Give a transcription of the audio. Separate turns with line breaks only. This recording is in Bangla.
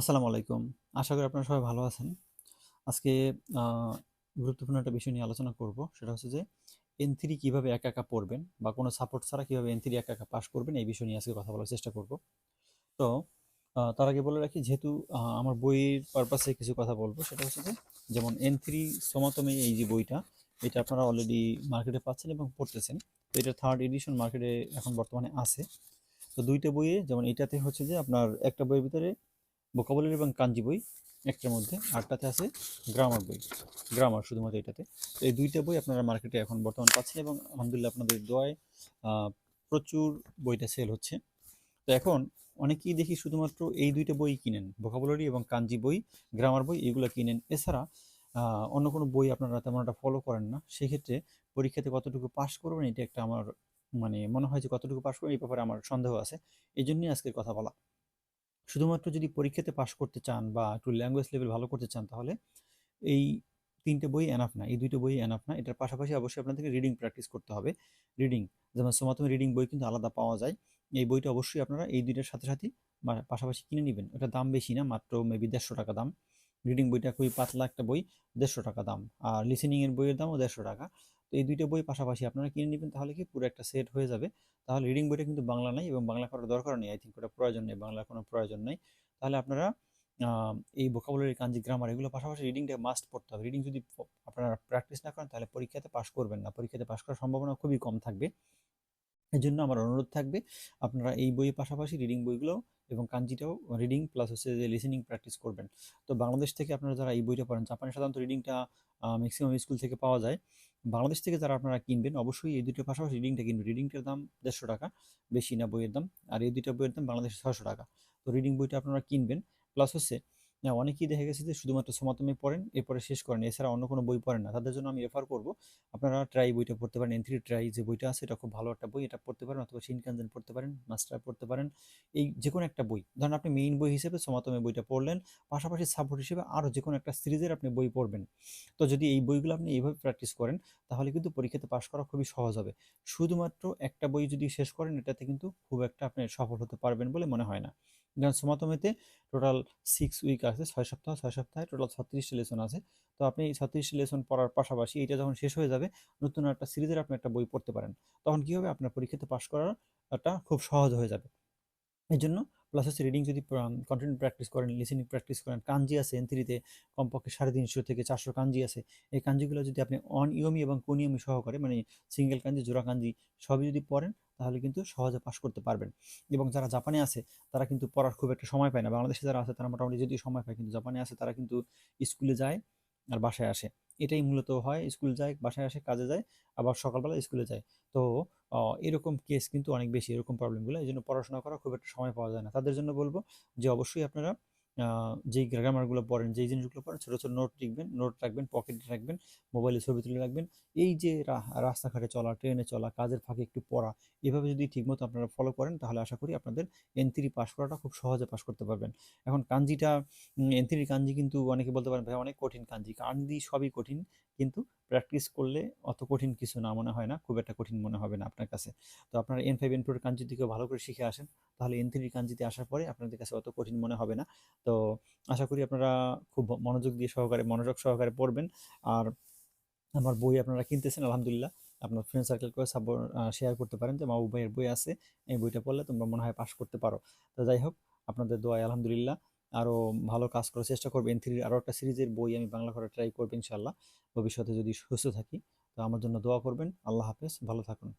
আসসালামু আলাইকুম। আশা করি আপনারা সবাই ভালো আছেন। আজকে গুরুত্বপূর্ণ একটা বিষয় নিয়ে আলোচনা করব। সেটা হচ্ছে যে এন থ্রি কীভাবে একা একা পড়বেন বা কোনো সাপোর্ট ছাড়া কীভাবে এন থ্রি একা একা পাস করবেন, এই বিষয় নিয়ে আজকে কথা বলার চেষ্টা করব। তো তার আগে বলে রাখি, যেহেতু আমার বইয়ের পারপাসে কিছু কথা বলব, সেটা হচ্ছে যে, যেমন এন থ্রি সমাতমে এই যে বইটা, এটা আপনারা অলরেডি মার্কেটে পাচ্ছেন এবং পড়তেছেন। তো এটা থার্ড এডিশন মার্কেটে এখন বর্তমানে আছে। তো দুইটা বইয়ে, যেমন এটাতে হচ্ছে যে, আপনার একটা বইয়ের ভিতরে ভোকাবুলারি এবং কাঞ্জি বই একটার মধ্যে আরটাতে আছে গ্রামার বই। গ্রামার শুধুমাত্র এটাতে এই দুইটা বই আপনারা মার্কেটে এখন বর্তমান পাচ্ছেন এবং আলহামদুলিল্লাহ আপনাদের দোয়ায় প্রচুর বইটা সেল হচ্ছে। তো এখন অনেকেই দেখি শুধুমাত্র এই দুইটা বই কিনেন ভোকাবুলারি এবং কাঞ্জি বই গ্রামার বই, এগুলো কিনেন। এছাড়া অন্য কোনো বই আপনারা তেমন একটা ফলো করেন না। সেক্ষেত্রে পরীক্ষাতে কতটুকু পাশ করবেন, এটা একটা আমার মানে মনে হয় যে কতটুকু পাশ করবেন, এই ব্যাপারে আমার সন্দেহ আছে। এই জন্যই আজকের কথা বলা। শুধুমাত্র যদি পরীক্ষাতে পাশ করতে চান বা একটু ল্যাঙ্গুয়েজ লেভেল ভালো করতে চান, তাহলে এই তিনটে বই এনাফ না, এই দুইটা বই এনাফ না। এটার পাশাপাশি অবশ্যই আপনাদেরকে রিডিং প্র্যাকটিস করতে হবে। রিডিং যেমন সমাতমে রিডিং বই কিন্তু আলাদা পাওয়া যায়। এই বইটা অবশ্যই আপনারা এই দুইটার সাথে সাথে পাশাপাশি কিনে নেবেন। ওটা দাম বেশি না, মাত্র মেবি দেড়শো টাকা দাম। রিডিং বইটা খুবই পাতলা একটা বই, দেড়শো টাকা দাম। আর লিসেনিংয়ের বইয়ের দামও দেড়শো টাকা। তো এই দুইটা বই পাশাপাশি আপনারা কিনে নেবেন, তাহলে কি পুরো একটা সেট হয়ে যাবে। তাহলে রিডিং বইটা কিন্তু বাংলা নাই এবং বাংলা করার দরকার নেই। আই থিঙ্ক ওটা প্রয়োজন নেই, বাংলার কোনো প্রয়োজন নেই। তাহলে আপনারা এই ভোকাবুলারি কাঞ্জি গ্রামার এগুলো পাশাপাশি রিডিংটা মাস্ট পড়তে হবে। রিডিং যদি আপনারা প্র্যাকটিস না করেন, তাহলে পরীক্ষাতে পাশ করবেন না। পরীক্ষাতে পাশ করার সম্ভাবনা খুবই কম থাকবে। এই জন্য আমার অনুরোধ থাকবে, আপনারা এই বইয়ের পাশাপাশি রিডিং বইগুলো এবং কাঞ্জিটাও রিডিং প্লাস হচ্ছে যে লিসেনিং প্র্যাকটিস করবেন। তো বাংলাদেশ থেকে আপনারা যারা এই বইটা পড়েন, জাপানে সাধারণত রিডিংটা ম্যাক্সিমাম স্কুল থেকে পাওয়া যায়। বাংলাদেশ থেকে যারা আপনারা কিনবেন, অবশ্যই এই দুটো পাশাপাশি রিডিংটা কিনবেন। রিডিংটার দাম দেড়শো টাকা, বেশি না বইয়ের দাম। আর এই দুইটা বইয়ের দাম বাংলাদেশে ছয়শো টাকা। তো রিডিং বইটা আপনারা কিনবেন। প্লাস হচ্ছে না, অনেকেই দেখা গেছে যে শুধুমাত্র সমাতমে পড়েন এরপরে শেষ করেন এছাড়া অন্য কোনো বই পড়েন না। তাদের জন্য আমি রেফার করব আপনারা ট্রাই বইটা পড়তে পারেন এন থ্রি ট্রাই যে বইটা আছে এটা খুব ভালো একটা বই এটা পড়তে পারেন অথবা শিনকানজেন পড়তে পারেন মাস্টার পড়তে পারেন। এই যে কোনো একটা বই ধরেন আপনি মেইন বই হিসেবে সমাতমে বইটা পড়লেন পাশাপাশি সাপোর্ট হিসেবে আরও যে কোনো একটা সিরিজের আপনি বই পড়বেন। তো যদি এই বইগুলো আপনি এইভাবে প্র্যাকটিস করেন তাহলে কিন্তু পরীক্ষাতে পাশ করা খুবই সহজ হবে। শুধুমাত্র একটা বই যদি শেষ করেন এটাতে কিন্তু খুব একটা আপনি সফল হতে পারবেন বলে মনে হয় না। যেমন সমাতমেতে টোটাল সিক্স উইক আছে, ছয় সপ্তাহ, ছয় সপ্তাহে টোটাল ছত্রিশটি লেসন আছে। তো আপনি এই ছত্রিশটি লেসন পড়ার পাশাপাশি এটা যখন শেষ হয়ে যাবে, নতুন একটা সিরিজের আপনি একটা বই পড়তে পারেন। তখন কী হবে? আপনার পরীক্ষাতে পাশ করাটা খুব সহজ হয়ে যাবে। এই জন্য প্লাস হচ্ছে রিডিং যদি কন্টেন্ট প্র্যাকটিস করেন লিসেনিং প্র্যাকটিস করেন, কাঞ্জি আছে এন থ্রিতে কমপক্ষে সাড়ে তিনশো থেকে চারশো কাঞ্জি আছে। এই কাঞ্জিগুলো যদি আপনি অনিয়মী এবং কুনিয়মী সহকারে মানে সিঙ্গেল কাঞ্জি, জোড়া কাঞ্জি, সবই যদি পড়েন তাহলে কিন্তু সহজে পাশ করতে পারবেন। এবং যারা জাপানে আছে, তারা কিন্তু পড়ার খুব একটা সময় পায় না। বাংলাদেশে যারা আছে, তারা মোটামুটি যদি সময় পায়, কিন্তু জাপানে আছে, তারা কিন্তু স্কুলে যায় আর বাসায় আসে। এটাই মূলত হয়, স্কুল যায়, বাসায় আসে, কাজে যায়, আবার সকালবেলা স্কুলে যায়। তো এরকম কেস কিন্তু অনেক বেশি, এরকম প্রবলেমগুলো এই জন্য পড়াশোনা করা খুব একটা সময় পাওয়া যায় না। তাদের জন্য বলব যে, অবশ্যই আপনারা যেই গ্রামারগুলো পড়েন, যেই জিনিসগুলো পড়েন, ছোটো ছোটো নোট লিখবেন নোট রাখবেন পকেটে রাখবেন মোবাইলে ছবি তুলে রাখবেন। এই যে রাস্তাঘাটে চলা, ট্রেনে চলা, কাজের ফাঁকে একটু পড়া, এভাবে যদি ঠিকমতো আপনারা ফলো করেন, তাহলে আশা করি আপনাদের এন থ্রি পাস করাটা খুব সহজে পাস করতে পারবেন। এখন কাঞ্জিটা এন থ্রি কাঞ্জি কিন্তু অনেকে বলতে পারেন, ভাই, অনেক কঠিন কাঞ্জি। কাঞ্জি সবই কঠিন, কিন্তু প্র্যাকটিস করলে অত কঠিন কিছু না, মনে হয় না। খুব একটা কঠিন মনে হবে না আপনার কাছে। তো আপনারা N five N four kanji থেকে ভালো করে শিখে আসেন। তাহলে এন থ্রি কাঞ্জিতে আসার পরে আপনাদের কাছে অত কঠিন মনে হবে না। তো আশা করি আপনারা খুব মনোযোগ দিয়ে সহকারে, মনোযোগ সহকারে পড়বেন। আর আমার বই আপনারা কিনতেছেন, আলহামদুলিল্লাহ। আপনার ফ্রেন্ড সার্কেল করে সাপোর্ট শেয়ার করতে পারেন যে, মাহবুব ভাইয়ের বই আছে। এই বইটা পড়লে তোমরা মনে হয় পাশ করতে পারো। তো যাই হোক, আপনাদের দোয়ায় আলহামদুলিল্লাহ। আরও ভালো কাজ করার চেষ্টা করব। এন থ্রির আরও একটা সিরিজের বই আমি বাংলা করার ট্রাই করব ইনশাল্লাহ ভবিষ্যতে যদি সুস্থ থাকি, তো আমার জন্য দোয়া করবেন। আল্লাহ হাফেজ। ভালো থাকুন।